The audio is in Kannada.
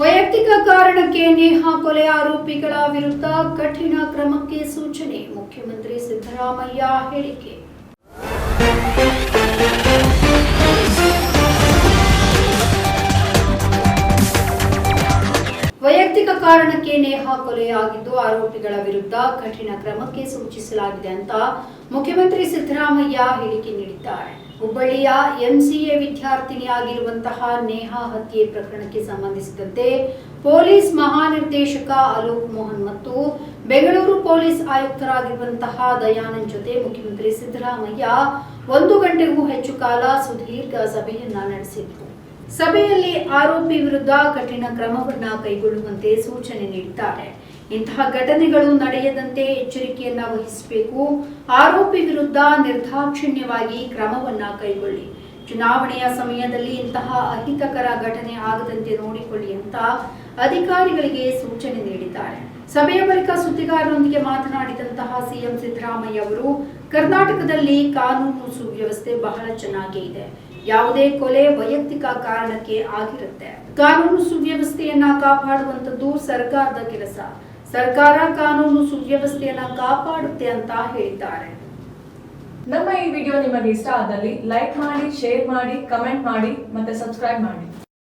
ವೈಯಕ್ತಿಕ ಕಾರಣಕ್ಕೆ ನೇಹಾ ಕೊಲೆ ಆರೋಪಿಗಳ ವಿರುದ್ಧ ಕಠಿಣ ಕ್ರಮಕ್ಕೆ ಸೂಚನೆ, ಮುಖ್ಯಮಂತ್ರಿ ಸಿದ್ದರಾಮಯ್ಯ ಹೇಳಿಕೆ. ವೈಯಕ್ತಿಕ ಕಾರಣಕ್ಕೆ ನೇಹಾ ಕೊಲೆಯಾಗಿದ್ದು ಆರೋಪಿಗಳ ವಿರುದ್ಧ ಕಠಿಣ ಕ್ರಮಕ್ಕೆ ಸೂಚಿಸಲಾಗಿದೆ ಅಂತ ಮುಖ್ಯಮಂತ್ರಿ ಸಿದ್ದರಾಮಯ್ಯ ಹೇಳಿಕೆ ನೀಡಿದ್ದಾರೆ. ಹುಬ್ಬಳ್ಳಿಯ ಎಂಸಿಎ ವಿದ್ಯಾರ್ಥಿನಿಯಾಗಿರುವಂತಹ ನೇಹಾ ಹತ್ಯೆ ಪ್ರಕರಣಕ್ಕೆ ಸಂಬಂಧಿಸಿದಂತೆ ಪೊಲೀಸ್ ಮಹಾನಿರ್ದೇಶಕ ಅಲೋಕ್ ಮೋಹನ್ ಮತ್ತು ಬೆಂಗಳೂರು ಪೊಲೀಸ್ ಆಯುಕ್ತರಾಗಿರುವಂತಹ ದಯಾನಂದ್ ಜೊತೆ ಮುಖ್ಯಮಂತ್ರಿ ಸಿದ್ದರಾಮಯ್ಯ ಒಂದು ಗಂಟೆಗೂ ಹೆಚ್ಚು ಕಾಲ ಸುದೀರ್ಘ ಸಭೆಯನ್ನ ನಡೆಸಿದ್ರು. ಸಭೆಯಲ್ಲಿ ಆರೋಪಿ ವಿರುದ್ಧ ಕಠಿಣ ಕ್ರಮವನ್ನ ಕೈಗೊಳ್ಳುವಂತೆ ಸೂಚನೆ ನೀಡಿದ್ದಾರೆ. ಇಂತಹ ಘಟನೆಗಳು ನಡೆಯದಂತೆ ಎಚ್ಚರಿಕೆಯನ್ನ ವಹಿಸಬೇಕು. ಆರೋಪಿ ವಿರುದ್ಧ ನಿರ್ದಾಕ್ಷಿಣ್ಯವಾಗಿ ಕ್ರಮವನ್ನ ಕೈಗೊಳ್ಳಿ. ಚುನಾವಣೆಯ ಸಮಯದಲ್ಲಿ ಇಂತಹ ಅಹಿತಕರ ಘಟನೆ ಆಗದಂತೆ ನೋಡಿಕೊಳ್ಳಿ ಅಂತ ಅಧಿಕಾರಿಗಳಿಗೆ ಸೂಚನೆ ನೀಡಿದ್ದಾರೆ. ಸಭೆಯ ಬಳಿಕ ಸುದ್ದಿಗಾರರೊಂದಿಗೆ ಮಾತನಾಡಿದಂತಹ ಸಿಎಂ ಸಿದ್ದರಾಮಯ್ಯ ಅವರು, ಕರ್ನಾಟಕದಲ್ಲಿ ಕಾನೂನು ಸುವ್ಯವಸ್ಥೆ ಬಹಳ ಚೆನ್ನಾಗಿ ಇದೆ. ಯಾವುದೇ ಕೊಲೆ ವೈಯಕ್ತಿಕ ಕಾರಣಕ್ಕೆ ಆಗಿರುತ್ತೆ. ಕಾನೂನು ಸುವ್ಯವಸ್ಥೆಯನ್ನ ಕಾಪಾಡುವಂತದ್ದು ಸರ್ಕಾರದ ಕೆಲಸ. ಸರ್ಕಾರ ಕಾನೂನು ಸುವ್ಯವಸ್ಥೆಯನ್ನ ಕಾಪಾಡುತ್ತೆ ಅಂತ ಹೇಳಿದ್ದಾರೆ ನಮ್ಮ ಈ ವಿಡಿಯೋ ನಿಮಗೆ ಇಷ್ಟ ಆದಲ್ಲಿ ಲೈಕ್ ಮಾಡಿ, ಶೇರ್ ಮಾಡಿ, ಕಮೆಂಟ್ ಮಾಡಿ ಮತ್ತೆ ಸಬ್ಸ್ಕ್ರೈಬ್ ಮಾಡಿ.